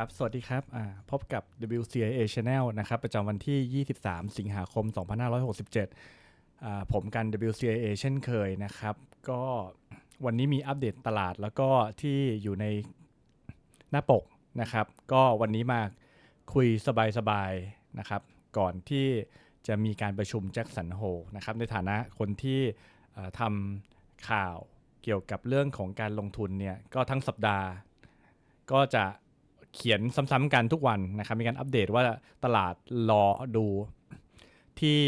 ครับ สวัสดีครับ พบกับ WCIA Channel นะครับ ประจำวันที่ 23 สิงหาคม 2567อ่าผมกัน WCIA เช่นเคยนะครับ ก็วันนี้มีอัปเดตตลาดแล้วก็ที่อยู่ในหน้าปกนะครับ ก็วันนี้มาคุยสบายๆนะครับ ก่อนที่จะมีการประชุมแจ็คสันโฮนะครับ ในฐานะคนที่ทำข่าวเกี่ยวกับเรื่องของการลงทุนเนี่ย ก็ทั้งสัปดาห์ก็จะ เขียนซ้ำๆกันทุกวันนะครับ มีการอัปเดตว่าตลาดรอดูที่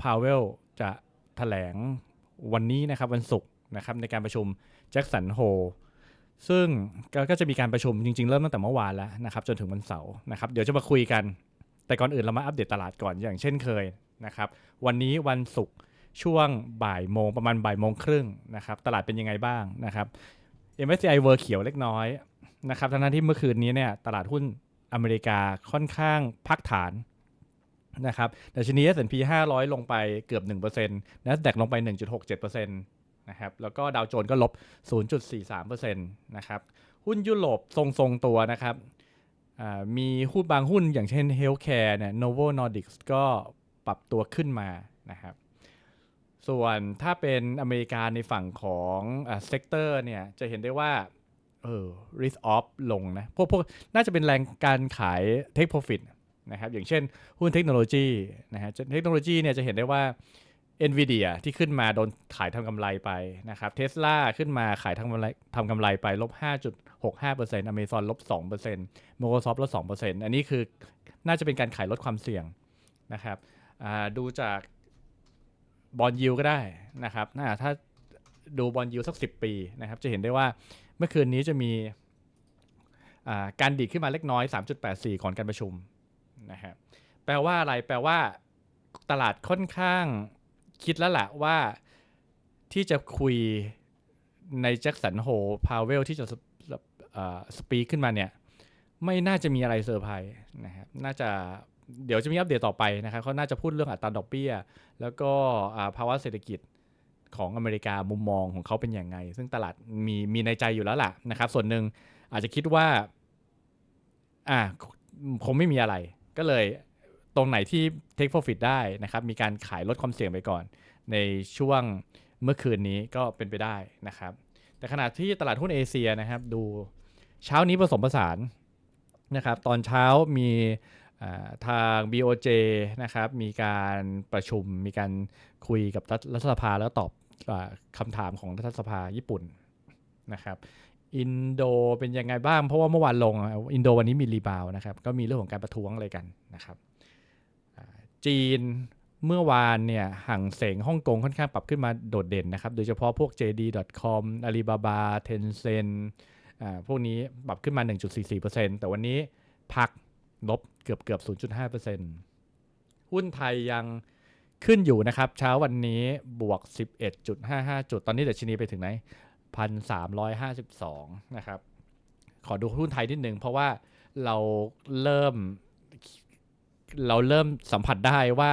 พาวเวลจะแถลงวันนี้นะครับวันศุกร์นะครับในการประชุมแจ็คสันโฮซึ่งก็ก็จะมีการประชุมจริงๆ เริ่มตั้งแต่เมื่อวานแล้วนะครับจนถึงวันเสาร์นะครับเดี๋ยวจะมาคุยกัน แต่ก่อนอื่นเรามาอัปเดตตลาดก่อนอย่างเช่นเคยนะครับวันนี้วันศุกร์ช่วงบ่ายโมงประมาณบ่ายโมงครึ่งนะครับตลาดเป็นยังไงบ้างนะครับ MSCI เวอร์เขียวเล็กน้อย นะครับทั้งนั้นที่เมื่อคืนนี้เนี่ยตลาดหุ้นอเมริกาค่อนข้างพักฐานนะครับดัชนี S&P 500 ลงไปเกือบ 1% NASDAQ ลงไป 1.67%นะครับแล้วก็ดาวโจนส์ก็ลบ 0.43%นะครับหุ้นยุโรปทรงๆตัวนะครับมีหุ้นบางหุ้นอย่างเช่น Healthcare เนี่ย Novo Nordisk ก็ปรับตัวขึ้นมานะครับส่วนถ้าเป็นอเมริกาในฝั่งของเซกเตอร์เนี่ยจะเห็นได้ว่า ออ risk off ลงนะ พวกพวกน่าจะเป็นแรงการขาย take profit นะครับอย่างเช่นหุ้นเทคโนโลยีนะฮะเทคโนโลยีเนี่ยจะเห็นได้ว่า NVIDIA ที่ขึ้นมาโดนขายทำกำไรไปนะครับเทสลาขึ้นมาขายทำกำไรทำกำไรไปลบ 5.65% Amazon ลบ 2% Microsoft ลบ 2%อันนี้คือน่าจะเป็นการขายลดความเสี่ยงนะครับอ่าดูจากบอลยูก็ได้นะครับถ้าดูบอลยูสัก 10 ปีนะครับจะเห็นได้ว่า เมื่อคืนนี้จะมีการดีดขึ้นมาเล็กน้อย 3.84 ก่อนการประชุมนะฮะแปลว่าอะไรแปลว่าตลาดค่อนข้างคิดแล้วแหละว่าที่จะคุยในแจ็คสันโฮพาวเวลที่จะสปีขึ้นมาเนี่ยไม่น่าจะมีอะไรเซอร์ไพรส์นะครับน่าจะเดี๋ยวจะมีอัปเดตต่อไปนะครับเขาน่าจะพูดเรื่องอัตราดอกเบี้ย แล้วก็ภาวะเศรษฐกิจ ของอเมริกามุมมองของเขาเป็นอย่างไง ซึ่งตลาดมีมีในใจอยู่แล้วล่ะนะครับ ส่วนหนึ่งอาจจะคิดว่าอ่าคงไม่มีอะไร ก็เลยตรงไหนที่ take profit ได้นะครับ มีการขายลดความเสี่ยงไปก่อน ในช่วงเมื่อคืนนี้ก็เป็นไปได้นะครับ แต่ขณะที่ตลาดหุ้นเอเชียนะครับ ดูเช้านี้ผสมผสานนะครับ ตอนเช้ามี ทาง BOJ นะครับมีการประชุมมีการคุยกับรัฐสภาแล้วตอบอคำถามของรัฐสภาญี่ปุ่นนะครับอินโดเป็นยังไงบ้างเพราะว่าเมื่อวานลงอินโดวันนี้มีรีบาวด์นะครับก็มีเรื่องของการประท้วงอะไรกันนะครับจีนเมื่อวานเนี่ยห่างเสงฮ่องกงค่อนข้างปรับขึ้นมาโดดเด่นนะครับ โดยเฉพาะพวก JD.com Alibaba Tencent อ่าพวกนี้ปรับขึ้นมา 1.44%แต่วันนี้พักลบ กือบเกือบ 0.5%หุ้นไทยยังขึ้นอยู่นะครับ เช้าวันนี้บวก 11.55 จุด ตอนนี้ดัชนีไปถึงไหน 1,352 นะครับ ขอดูหุ้นไทยนิดหนึ่งเพราะว่าเราเริ่มเราเริ่มสัมผัสได้ว่า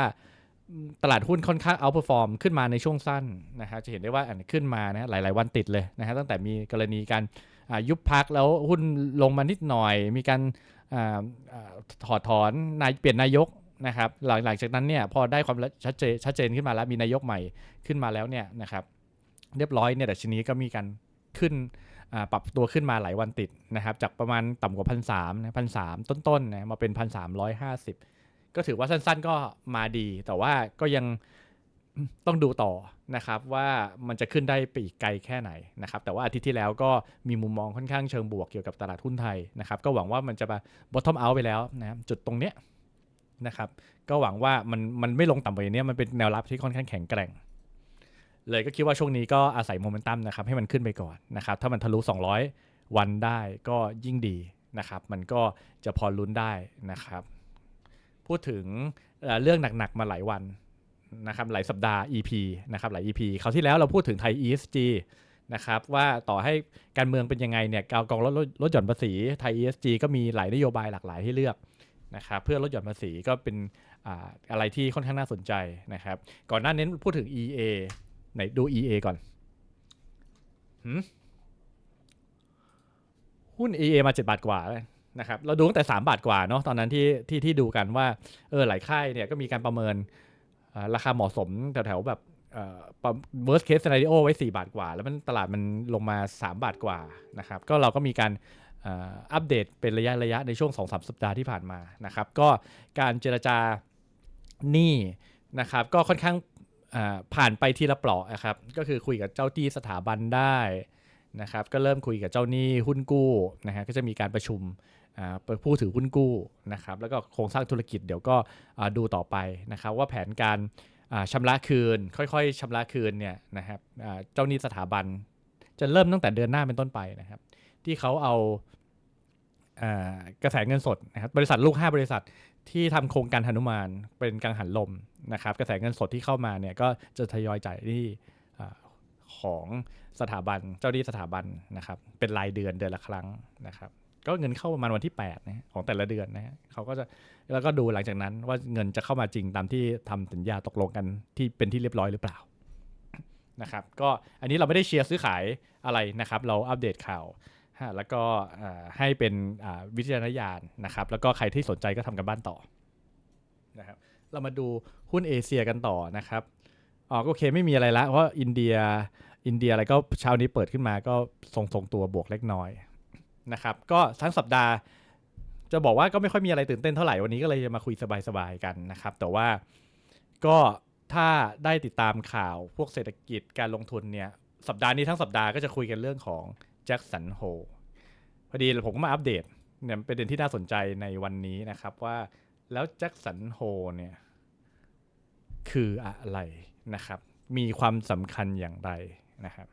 ตลาดหุ้นค่อนข้างเอาเปอร์ฟอร์มขึ้นมาในช่วงสั้นนะฮะจะเห็นได้ว่าอันขึ้นมานะหลาย ๆ วันติดเลยนะฮะตั้งแต่มีกรณีการยุบพักแล้วหุ้นลงมานิดหน่อย มีการ ถอดถอนนายเปลี่ยนนายกนะครับหลังหลังจากนั้นเนี่ยพอได้ความชัดเจนชัดเจนขึ้นมาแล้วมีนายกใหม่ขึ้นมาแล้วเนี่ยนะครับเรียบร้อยเนี่ยดัชนี้ก็มีการขึ้นปรับตัวขึ้นมาหลายวันติดนะครับจากประมาณต่ำกว่าพันสามพันสามต้นๆนะมาเป็นพันสามร้อยห้าสิบก็ถือว่าสั้นๆก็มาดี แต่ว่าก็ยัง ต้องดูต่อนะครับว่ามันจะขึ้นได้ไปอีกไกลแค่ไหนนะครับแต่ว่าอาทิตย์ที่แล้วก็มีมุมมองค่อนข้างเชิงบวกเกี่ยวกับตลาดหุ้นไทยนะครับก็หวังว่ามันจะมา bottom out ไปแล้วนะครับจุดตรงเนี้ยนะครับก็หวังว่ามันมันไม่ลงต่ำไปเนี้ยมันเป็นแนวรับที่ค่อนข้างแข็งแกร่ง เลยก็คิดว่าช่วงนี้ก็อาศัยโมเมนตัมนะครับให้มันขึ้นไปก่อนนะครับถ้ามันทะลุ 200 วันได้ก็ยิ่งดีนะครับมันก็จะพอลุ้นได้นะครับ พูดถึงเอ่อเรื่องหนักๆมาหลายวัน นะครับหลายสัปดาห์ EP นะครับหลาย EP คราวที่แล้วเราพูดถึงไทย ESG นะครับว่าต่อให้การเมืองเป็นยังไงเนี่ยกองกองลดลดหย่อนภาษีไทย ESG ก็มีหลายนโยบายหลากหลายให้เลือกนะครับเพื่อลดหย่อนภาษีก็เป็นอ่าอะไรที่ค่อนข้างน่าสนใจนะครับ ก่อนหน้านี้พูดถึง EA ไหนดู EA ก่อนหุ้น EA มา 7 บาทกว่าเลยนะครับเราดูตั้งแต่ 3 บาทกว่าเนาะตอนนั้นที่ที่ที่ดูกันว่าเออหลายค่ายเนี่ยก็มีการประเมิน ราคาเหมาะสมแถวๆแบบเอ่อประ worst case scenario ไว้ 4 บาทกว่า แล้วมันตลาดมันลงมา 3 บาทกว่านะครับก็เราก็มีการอัปเดตเป็นระยะระยะในช่วง 2-3สสัปดาห์ที่ผ่านมานะครับก็การเจรจาหนี้นะครับก็ค่อนข้างผ่านไปทีละเปลาะนะครับก็คือคุยกับเจ้าที่สถาบันได้นะครับก็เริ่มคุยกับเจ้าหนี้หุ้นกู้นะฮะก็จะมีการประชุม ผู้ถือหุ้นกู้นะครับแล้วก็โครงสร้างธุรกิจเดี๋ยวก็ดูต่อไปนะครับว่าแผนการอ่าชำระคืน ค่อยๆชำระคืนเนี่ยนะครับเจ้าหนี้สถาบันจะเริ่มตั้งแต่เดือนหน้าเป็นต้นไปนะครับ ที่เขาเอากระแสเงินสดนะครับบริษัทลูก 5 บริษัทที่ทำโครงการหนุมานเป็นกังหันลมนะครับ กระแสเงินสดที่เข้ามาเนี่ยก็จะทยอยจ่ายหนี้อ่ของสถาบันเจ้าหนี้สถาบันนะครับเป็นรายเดือนเดือนละครั้งนะครับ ก็เงินเข้าประมาณวันที่8นะของแต่ละเดือนนะฮะเขาก็จะแล้วก็ดูหลังจากนั้นว่าเงินจะเข้ามาจริงตามที่ทำสัญญาตกลงกันที่เป็นที่เรียบร้อยหรือเปล่านะครับก็อันนี้เราไม่ได้เชียร์ซื้อขายอะไรนะครับ เราอัปเดตข่าวฮะแล้วก็ให้เป็นวิจารณญาณนะครับ แล้วก็ใครที่สนใจก็ทำกันบ้านต่อนะครับเรามาดูหุ้นเอเชียกันต่อนะครับอ๋อโอเคไม่มีอะไรละเพราะอินเดียอินเดียอะไรก็เช้านี้เปิดขึ้นมาก็ทรงๆตัวบวกเล็กน้อย นะครับก็ทั้งสัปดาห์ จะบอกว่าก็ไม่ค่อยมีอะไรตื่นเต้นเท่าไหร่วันนี้ก็เลยจะมาคุยสบายๆกันนะครับ แต่ว่าก็ถ้าได้ติดตามข่าวพวกเศรษฐกิจการลงทุนเนี่ยสัปดาห์นี้ทั้งสัปดาห์ก็จะคุยกันเรื่องของแจ็คสันโฮพอดีผมก็มาอัปเดตเนี่ยเป็นประเด็นที่น่าสนใจในวันนี้นะครับว่าแล้วแจ็คสันโฮเนี่ยคืออะไรนะครับ มีความสำคัญอย่างไรนะครับ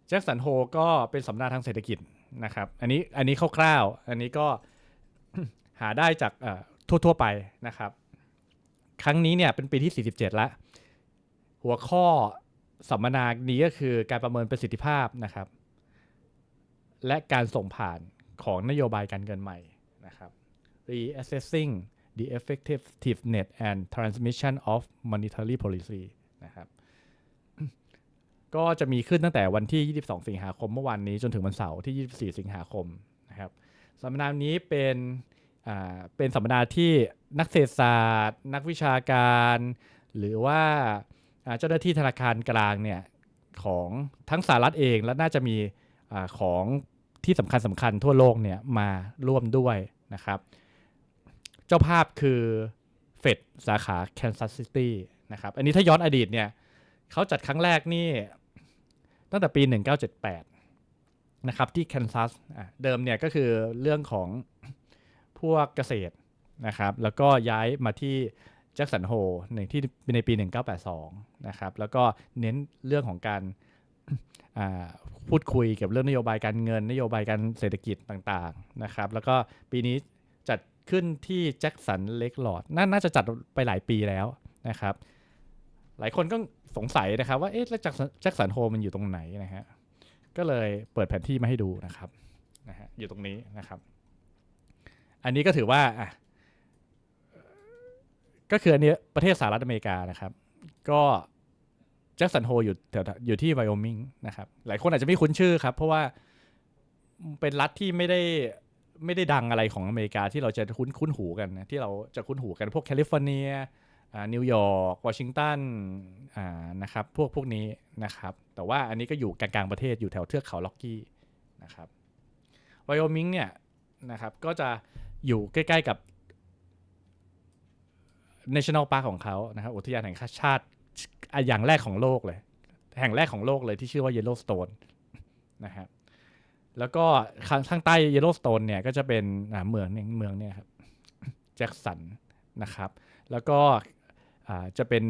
แจ็คสันโฮก็เป็นสัมมนาทางเศรษฐกิจนะครับ อันนี้อันนี้คร่าวๆ อันนี้ก็หาได้จากทั่วๆไปนะครับ ครั้งนี้เนี่ยเป็นปีที่ 47แล้วหัวข้อสัมมนานี้ก็คือการประเมินประสิทธิภาพนะครับ และการส่งผ่านของนโยบายการเงินใหม่นะครับ reassessing the effectiveness and transmission of monetary policy นะครับ ก็จะมีขึ้นตั้งแต่วันที่ 22 สิงหาคมเมื่อวานนี้จนถึงวันเสาร์ที่ 24 สิงหาคมนะครับสัมมนานี้เป็นอ่าเป็นสัมมนาที่นักเศรษฐศาสตร์ นักวิชาการ หรือว่าเจ้าหน้าที่ธนาคารกลางเนี่ยของทั้งสหรัฐเองและน่าจะมีอาของที่สำคัญสำคัญทั่วโลกเนี่ยมาร่วมด้วยนะครับ เจ้าภาพคือเฟดสาขาแคนซัสซิตี้นะครับ อันนี้ถ้าย้อนอดีตเนี่ยเขาจัดครั้งแรกนี่ ตั้งแต่ปี 1978 นะครับที่แคนซัสเดิมเนี่ยก็คือเรื่องของพวกเกษตรนะครับแล้วก็ย้ายมาที่แจ็คสันโฮในที่ในปี 1982 นะครับแล้วก็เน้นเรื่องของการพูดคุยเกี่ยวกับเรื่องนโยบายการเงิน นโยบายการเศรษฐกิจต่างๆนะครับแล้วก็ปีนี้จัดขึ้นที่แจ็คสันเล็กหลอดน่าจะจัดไปหลายปีแล้วนะครับหลายคนก็ สงสัยนะครับ ว่าเอ๊ะแล้วแจ็คสันแจ็คสันโฮมันอยู่ตรงไหนนะฮะก็เลยเปิดแผนที่มาให้ดูนะครับนะฮะอยู่ตรงนี้นะครับ อันนี้ก็ถือว่าอะก็คืออันนี้ประเทศสหรัฐอเมริกานะครับ ก็แจ็คสันโฮอยู่แถวอยู่ที่ไวโอมิงนะครับ หลายคนอาจจะไม่คุ้นชื่อครับ เพราะว่าเป็นรัฐที่ไม่ได้ไม่ได้ดังอะไรของอเมริกาที่เราจะคุ้นคุ้นหูกันนะที่เราจะคุ้นหูกันพวกแคลิฟอร์เนีย นิวยอร์กวอชิงตันนะครับพวกพวกนี้นะครับแต่ว่าอันนี้ก็อยู่กลางๆประเทศอยู่แถวเทือกเขาล็อกกี้นะครับไวโอมิงเนี่ยนะครับก็จะอยู่ใกล้ๆกับ National Park ของเขานะครับอุทยานแห่งชาติอย่างแรกของโลกเลย แห่งแรกของโลกเลยที่ชื่อว่า Yellowstone นะครับแล้วก็ข้างใต้ Yellowstone เนี่ยก็จะเป็นเมืองเมืองเนี่ยครับแจ็คสันนะครับ แล้วก็ จะเป็น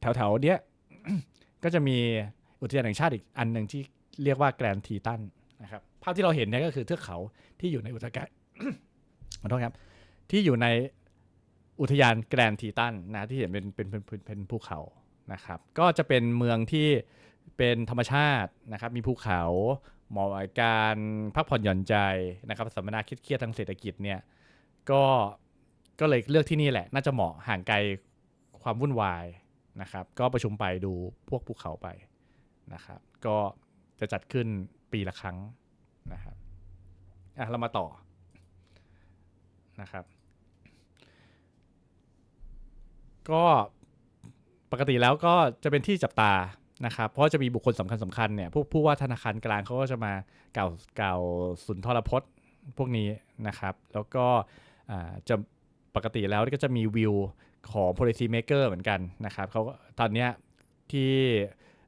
แถวๆเนี้ยก็จะมีอุทยานแห่งชาติอีกอันหนึ่งที่เรียกว่าแกรนทีตันนะครับภาพที่เราเห็นเนี่ยก็คือเทือกเขาที่อยู่ในอุทยานขอโทษครับที่อยู่ในอุทยานแกรนทีตันนะที่เห็นเป็นเป็นเป็นเป็นภูเขานะครับ ก็จะเป็นเมืองที่เป็นธรรมชาตินะครับ มีภูเขาเหมาะกับการพักผ่อนหย่อนใจนะครับสัมมนาเครียดทางเศรษฐกิจเนี่ยก็ก็เลยเลือกที่นี่แหละ น่าจะเหมาะห่างไกล ความวุ่นวายนะครับ ก็ประชุมไปดูพวกภูเขาไปนะครับ ก็จะจัดขึ้นปีละครั้งนะครับอะเรามาต่อนะครับ ก็ปกติแล้วก็จะเป็นที่จับตานะครับ เพราะจะมีบุคคลสำคัญสำคัญเนี่ยผู้ผู้ว่าธนาคารกลางเขาก็จะมากล่าวกล่าวสุนทรพจน์พวกนี้นะครับ แล้วก็อ่าจะปกติแล้วก็จะมีวิว ของ policy maker เหมือนกันนะครับเขาก็ตอนนี้ที่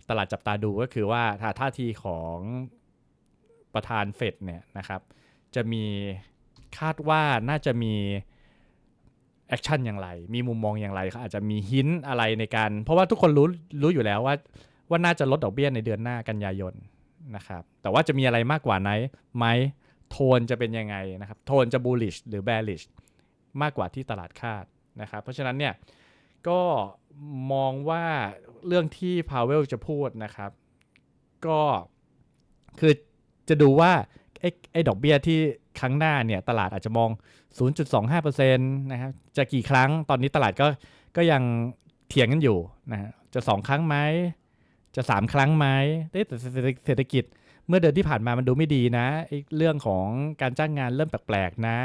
ตลาดจับตาดูก็คือว่าท่าทีของประธานเฟดเนี่ยนะครับจะมีคาดว่าน่าจะมีแอคชั่นอย่างไร มีมุมมองอย่างไรเขาอาจจะมีหินอะไรในการ เพราะว่าทุกคนรู้รู้อยู่แล้วว่า ว่าน่าจะลดดอกเบี้ยในเดือนหน้ากันยายนนะครับ แต่ว่าจะมีอะไรมากกว่าไหนไหมโทนจะเป็นยังไงนะครับ โทนจะ bullish หรือ bearish มากกว่าที่ตลาดคาด นะครับ เพราะฉะนั้นเนี่ยก็มองว่าเรื่องที่ Powell จะพูดนะครับ ก็คือจะดูว่าไอ้ไอดอกเบี้ยที่ครั้งหน้าเนี่ยตลาดอาจจะมอง 0.25%นะครับจะกี่ครั้งตอนนี้ตลาดก็ก็ยังเถียงกันอยู่นะฮะจะ 2 ครั้งไหมจะ 3 ครั้งไหมเอ๊ะแต่เศรษฐกิจเมื่อเดือนที่ผ่านมามันดูไม่ดีนะไอ้เรื่องของการจ้างงานเริ่มแปลกๆนะ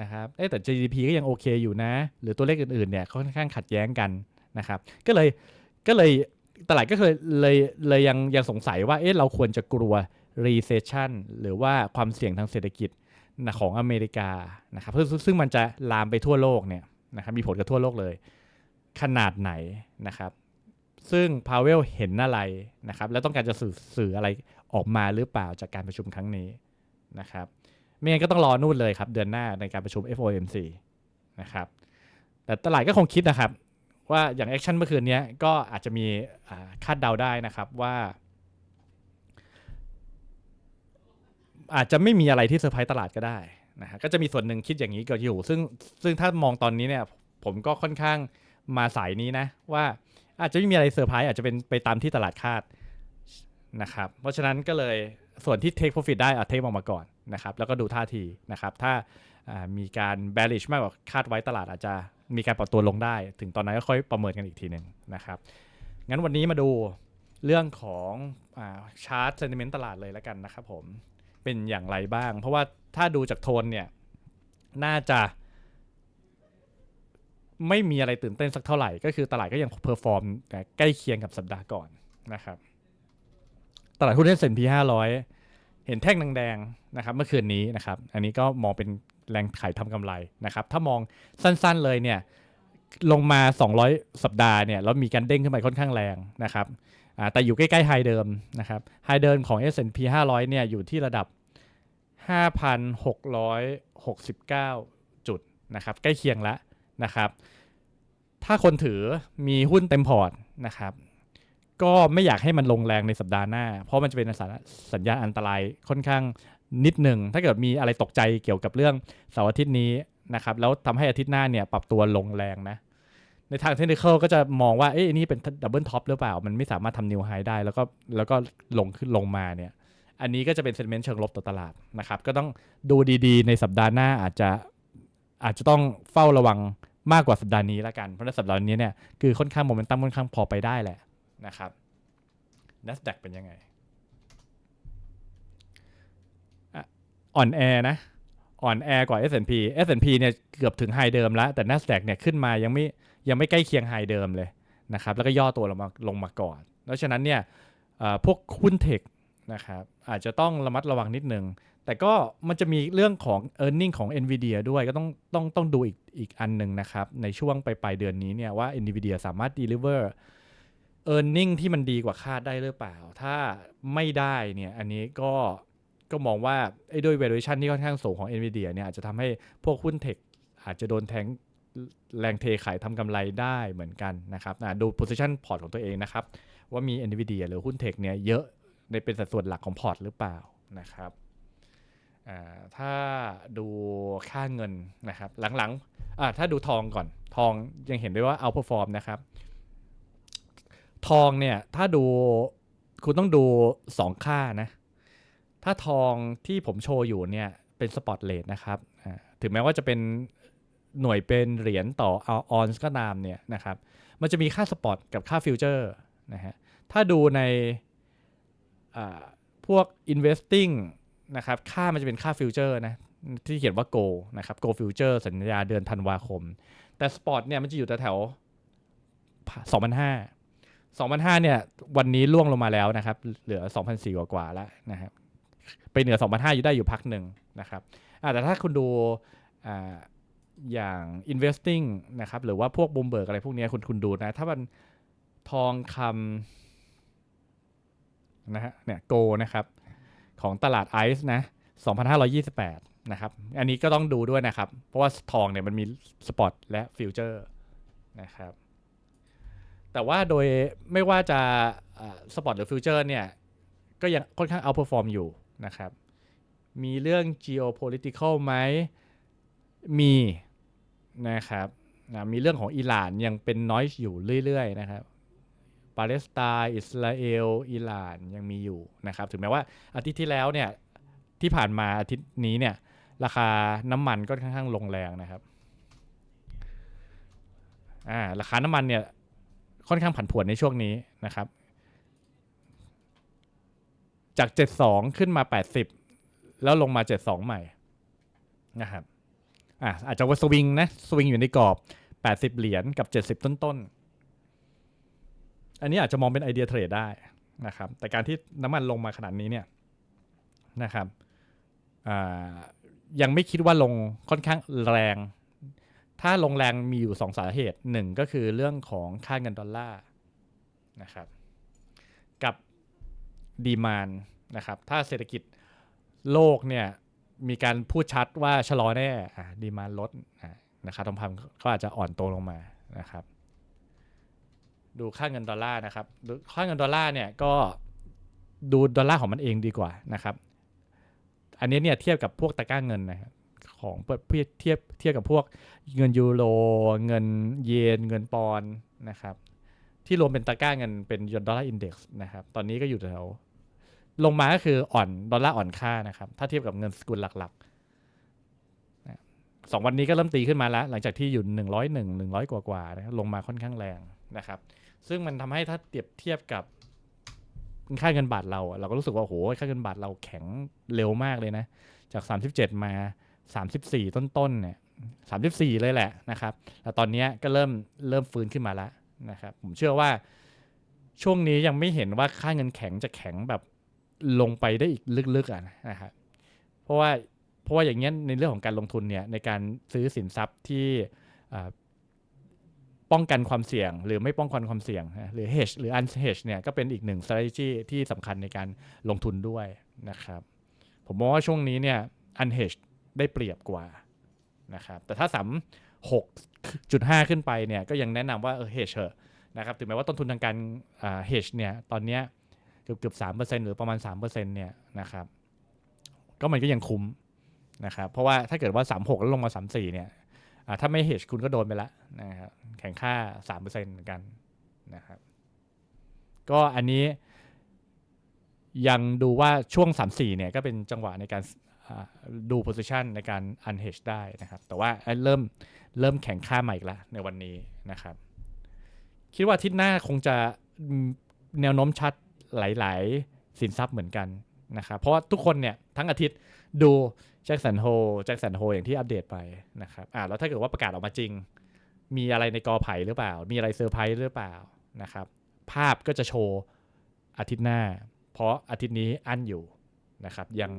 นะครับแต่ GDP ก็ยังโอเคอยู่นะ หรือตัวเลขอื่นๆเนี่ยค่อนข้างขัดแย้งกันนะครับ ก็เลยก็เลยตลาดก็เคยเลยเลยยังยังสงสัยว่าเอ๊ะเราควรจะกลัว recession หรือว่าความเสี่ยงทางเศรษฐกิจนะของอเมริกานะครับซึ่งซึ่งมันจะลามไปทั่วโลกเนี่ยนะครับมีผลกับทั่วโลกเลย ขนาดไหนนะครับ ซึ่งพาเวลเห็นอะไรนะครับ แล้วต้องการจะสื่อสื่ออะไรออกมาหรือเปล่าจากการประชุมครั้งนี้นะครับ ไม่งั้นก็ต้องรอนู่นเลยครับ เดือนหน้าในการประชุม FOMC นะครับแต่ตลาดก็คงคิดนะครับ ว่าอย่างแอคชั่นเมื่อคืนนี้ก็อาจจะมีคาดเดาได้นะครับว่า อาจจะไม่มีอะไรที่เซอร์ไพรส์ตลาดก็ได้นะฮะก็จะมีส่วนหนึ่งคิดอย่างนี้ก็อยู่ ซึ่งซึ่งถ้ามองตอนนี้เนี่ย ผมก็ค่อนข้างมาสายนี้นะ ว่าอาจจะไม่มีอะไรเซอร์ไพรส์อาจจะเป็นไปตามที่ตลาดคาดนะครับ เพราะฉะนั้นก็เลยส่วนที่ take profit ได้เอาเทคออกมาก่อน นะครับแล้วก็ดูท่าทีนะครับถ้ามีการ bearish มากกว่าคาดไว้ตลาดอาจจะมีการปรับตัวลงได้ ถึงตอนนั้นก็ค่อยประเมินกันอีกทีหนึ่งนะครับงั้นวันนี้มาดูเรื่องของชาร์ตเซนติเมนต์ตลาดเลยแล้วกันนะครับผมเป็นอย่างไรบ้าง เพราะว่าถ้าดูจากโทนเนี่ยน่าจะไม่มีอะไรตื่นเต้นสักเท่าไหร่ ก็คือตลาดก็ยังเพอร์ฟอร์มใกล้เคียงกับสัปดาห์ก่อนนะครับ ตลาดหุ้นเซ็นพีห้าร้อย เห็นแท่งแดงๆนะครับเมื่อคืนนี้นะครับ อันนี้ก็มองเป็นแรงขายทำกำไรนะครับ ถ้ามองสั้นๆเลยเนี่ยลงมา 200 สัปดาห์เนี่ยแล้วมีการเด้งขึ้นไปค่อนข้างแรงนะครับแต่อยู่ใกล้ๆไฮเดิมนะครับไฮเดิมของ S&P 500เนี่ยอยู่ที่ระดับ 5,669 จุดนะครับใกล้เคียงแล้วนะครับ ถ้าคนถือมีหุ้นเต็มพอร์ตนะครับ ก็ไม่อยากให้มันลงแรงในสัปดาห์หน้า เพราะมันจะเป็นสัญญาณอันตรายค่อนข้างนิดหนึ่ง ถ้าเกิดมีอะไรตกใจเกี่ยวกับเรื่องเสาร์อาทิตย์นี้นะครับแล้วทำให้อาทิตย์หน้าเนี่ยปรับตัวลงแรงนะ ในทางเทคนิคก็จะมองว่าเอ๊ะอันนี่เป็นดับเบิลท็อปหรือเปล่า มันไม่สามารถทำนิวไฮได้แล้วก็แล้วก็ลงขึ้นลงมาเนี่ย อันนี้ก็จะเป็นเซนเมนต์เชิงลบต่อตลาดนะครับ ก็ต้องดูดีๆ ในสัปดาห์หน้าอาจจะอาจจะต้องเฝ้าระวังมากกว่าสัปดาห์นี้ละกัน เพราะในสัปดาห์นี้เนี่ยคือค่อนข้างโมเมนตัมค่อนข้างพอไปได้แหละ นะครับ NASDAQ เป็นยังไงอ่อนแอนะอ่อนแอกว่า S&P S&P เนี่ยเกือบถึงไฮเดิมแล้ว แต่ NASDAQ เนี่ยขึ้นมายังไม่ยังไม่ใกล้เคียงไฮเดิมเลยนะครับแล้วก็ย่อตัวลงมาลงมาก่อนแล้วฉะนั้นเนี่ยพวกหุ้นเทคนะครับอาจจะต้องระมัดระวังนิดนึง แต่ก็มันจะมีเรื่องของ e a r n i n g ของ NVIDIA ด้วยก็ต้องต้องต้องดูอีกอีกอันหนึ่งนะครับ ในช่วงปลายๆเดือนนี้เนี่ยว่า NVIDIA สามารถ deliver e a r n i n g ที่มันดีกว่าคาดได้หรือเปล่า ถ้าไม่ได้เนี่ยอันนี้ก็ก็มองว่าไอ้ด้วย valuation ที่ค่อนข้างสูงของ NVIDIA เนี่ยอาจจะทำให้พวกหุ้นเทคอาจจะโดนแทงแรงเทขายทำกำไรได้เหมือนกันนะครับอะดู position port ของตัวเองนะครับ ว่ามี NVIDIA หรือหุ้นเทคเนี่ยเยอะในเป็นสัดส่วนหลักของพอร์ตหรือเปล่านะครับถ้าดูค่าเงินนะครับหลังๆถ้าดูทองก่อนทองยังเห็นได้ว่า outperform นะครับ ทองเนี่ยถ้าดูคุณต้องดู2ค่านะ ถ้าทองที่ผมโชว์อยู่เนี่ยเป็นสปอตเลทนะครับถึงแม้ว่าจะเป็นหน่วยเป็นเหรียญต่อออนซ์ก็ตามเนี่ยนะครับมันจะมีค่าสปอตกับค่าฟิวเจอร์นะฮะถ้าดูในพวก investing นะครับค่ามันจะเป็นค่าฟิวเจอร์นะที่เขียนว่า Go นะครับ Go Future สัญญาเดือนธันวาคม แต่สปอตเนี่ยมันจะอยู่แถวๆ2,500 2,500เนี่ยวันนี้ล่วงลงมาแล้วนะครับ เหลือ2,400กว่ากว่าแล้วนะครับไปเหนือ2,500อยู่ได้อยู่พักหนึ่งนะครับแต่ถ้าคุณดูออย่าง investing นะครับหรือว่าพวกบูมเบิร์กอะไรพวกนี้คุณคุณดูนะ ถ้ามันทองคำนะฮะเนี่ย Go นะครับของตลาดไอซ์นะ 2,528 นะครับ อันนี้ก็ต้องดูด้วยนะครับ เพราะว่าทองเนี่ยมันมีสปอตและฟิวเจอร์นะครับ แต่ว่าโดยไม่ว่าจะสปอตหรือฟิวเจอร์เนี่ยก็ยังค่อนข้างเอาเปอร์ฟอร์มอยู่นะครับ มีเรื่อง geopolitical ไหมมีนะครับนะมีเรื่องของอิหร่านยังเป็นน้อยอยู่เรื่อยๆนะครับปาเลสไตน์อิสราเอลอิหร่านยังมีอยู่นะครับ ถึงแม้ว่าอาทิตย์ที่แล้วเนี่ยที่ผ่านมาอาทิตย์นี้เนี่ยราคาน้ำมันก็ค่อนข้างลงแรงนะครับอ่าราคาน้ำมันเนี่ย ค่อนข้างผันผวนในช่วงนี้นะครับ จาก 72 ขึ้นมา 80 แล้วลงมา 72 ใหม่นะครับอ่าอาจจะว่าสวิงนะสวิงอยู่ในกรอบ 80 เหรียญกับ 70 ต้นๆ อันนี้อาจจะมองเป็นไอเดียเทรดได้นะครับ แต่การที่น้ำมันลงมาขนาดนี้เนี่ยนะครับยังไม่คิดว่าลงค่อนข้างแรง ถ้าลงแรงมีอยู่ 2 สาเหตุหนึ่งก็คือเรื่องของค่าเงินดอลลาร์นะครับกับดีมานนะครับถ้าเศรษฐกิจโลกเนี่ยมีการพูดชัดว่าชะลอแน่ดีมานลดนะครับทองคำก็อาจจะอ่อนตัวลงมานะครับดูค่าเงินดอลลาร์นะครับดูค่าเงินดอลลาร์เนี่ยก็ดูดอลลาร์ของมันเองดีกว่านะครับ อันนี้เนี่ยเทียบกับพวกตะก้าเงินนะครับ ของเทียบเทียบเทียบกับพวกเงินยูโรเงินเยน เงินปอนด์นะครับที่รวมเป็นตะกร้าเงินเป็นยนดอลลาร์อินเด็กซ์นะครับ ตอนนี้ก็อยู่แถวลงมาก็คืออ่อนดอลลาร์อ่อนค่านะครับ ถ้าเทียบกับเงินสกุลหลักๆสองวันนี้ก็เริ่มตีขึ้นมาแล้ว หลังจากที่อยู่หนึ่งร้อยหนึ่งหนึ่งร้อยกว่าๆนะลงมาค่อนข้างแรงนะครับ ซึ่งมันทำให้ถ้าเทียบเทียบกับค่าเงินบาทเรา เราก็รู้สึกว่าโอ้โหค่าเงินบาทเราแข็งเร็วมากเลยนะ จาก 37 มา 34 ต้นๆเนี่ย34 เลยแหละนะครับแต่ตอนนี้ก็เริ่มเริ่มฟื้นขึ้นมาแล้วนะครับผมเชื่อว่าช่วงนี้ยังไม่เห็นว่าค่าเงินแข็งจะแข็งแบบลงไปได้อีกลึกๆอะนะครับเพราะว่าเพราะว่าอย่างเงี้ยในเรื่องของการลงทุนเนี่ยในการซื้อสินทรัพย์ที่ป้องกันความเสี่ยง หรือไม่ป้องกันความเสี่ยงนะหรือ hedge หรือ unhedge เนี่ยก็เป็นอีกหนึ่ง strategy ที่สำคัญในการลงทุนด้วยนะครับผมมองว่าช่วงนี้เนี่ย unhedge ได้เปรียบกว่านะครับแต่ถ้าสามหกจุดห้าขึ้นไปเนี่ยก็ยังแนะนำว่าเออ hedge เถอะนะครับถึงแม้ว่าต้นทุนทางการอ่า hedge เนี่ยตอนเนี้ยเกือบเกือบสามเปอร์เซ็นหรือประมาณสามเปอร์เซ็นเนี่ยนะครับก็มันก็ยังคุ้มนะครับเพราะว่าถ้าเกิดว่าสามหกแล้วลงมาสามสี่เนี่ยถ้าไม่ hedge คุณก็โดนไปละนะครับแข่งค่าสามเปอร์เซ็นเหมือนกันนะครับก็อันนี้ยังดูว่าช่วง 3-4เนี่ยก็เป็นจังหวะในการ ดู position ในการ unhedge ได้นะครับ แต่ว่าเริ่มเริ่มแข่งค่าใหม่อีกแล้วในวันนี้นะครับ คิดว่าอาทิศหน้าคงจะแนวโน้มชัดหลาย ๆ สินทรัพย์เหมือนกันนะครับ เพราะว่าทุกคนเนี่ยทั้งอาทิตย์ดูแจ็คสันโฮแจ็คสันโฮอย่างที่อัปเดตไปนะครับอ่าแล้วถ้าเกิดว่าประกาศออกมาจริง มีอะไรในกอไผ่หรือเปล่า มีอะไรเซอร์ไพรส์หรือเปล่านะครับ ภาพก็จะโชว์อาทิตย์หน้า เพราะอาทิตย์นี้อั้นอยู่นะครับยัง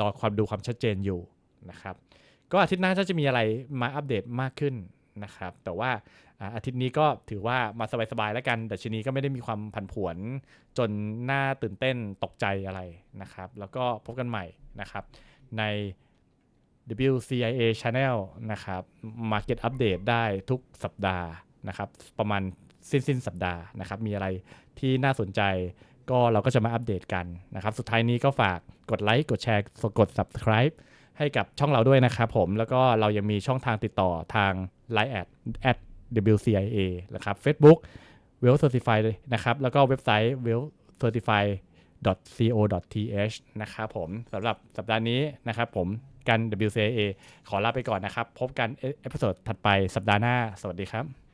รอความดูความชัดเจนอยู่นะครับ ก็อาทิตย์หน้าจะมีอะไรมาอัปเดตมากขึ้นนะครับ แต่ว่าอาทิตย์นี้ก็ถือว่ามาสบายๆแล้วกันแต่ชนีก็ไม่ได้มีความผันผวน จนน่าตื่นเต้นตกใจอะไรนะครับ แล้วก็พบกันใหม่นะครับใน WCIA Channel นะครับ Market Update ได้ทุกสัปดาห์นะครับ ประมาณสิ้นสิ้นสัปดาห์นะครับ มีอะไรที่น่าสนใจ ก็เราก็จะมาอัปเดตกันนะครับ สุดท้ายนี้ก็ฝากกดไลค์กดแชร์กด subscribe ให้กับช่องเราด้วยนะครับผม แล้วก็เรายังมีช่องทางติดต่อทาง Line at at WCIA นะครับ Facebook Well Certified นะครับ แล้วก็เว็บไซต์ Well Certified co.th นะครับผมสำหรับสัปดาห์นี้นะครับผมกัน WCIA ขอลาไปก่อนนะครับ พบกันเอพิโซดถัดไปสัปดาห์หน้า สวัสดีครับ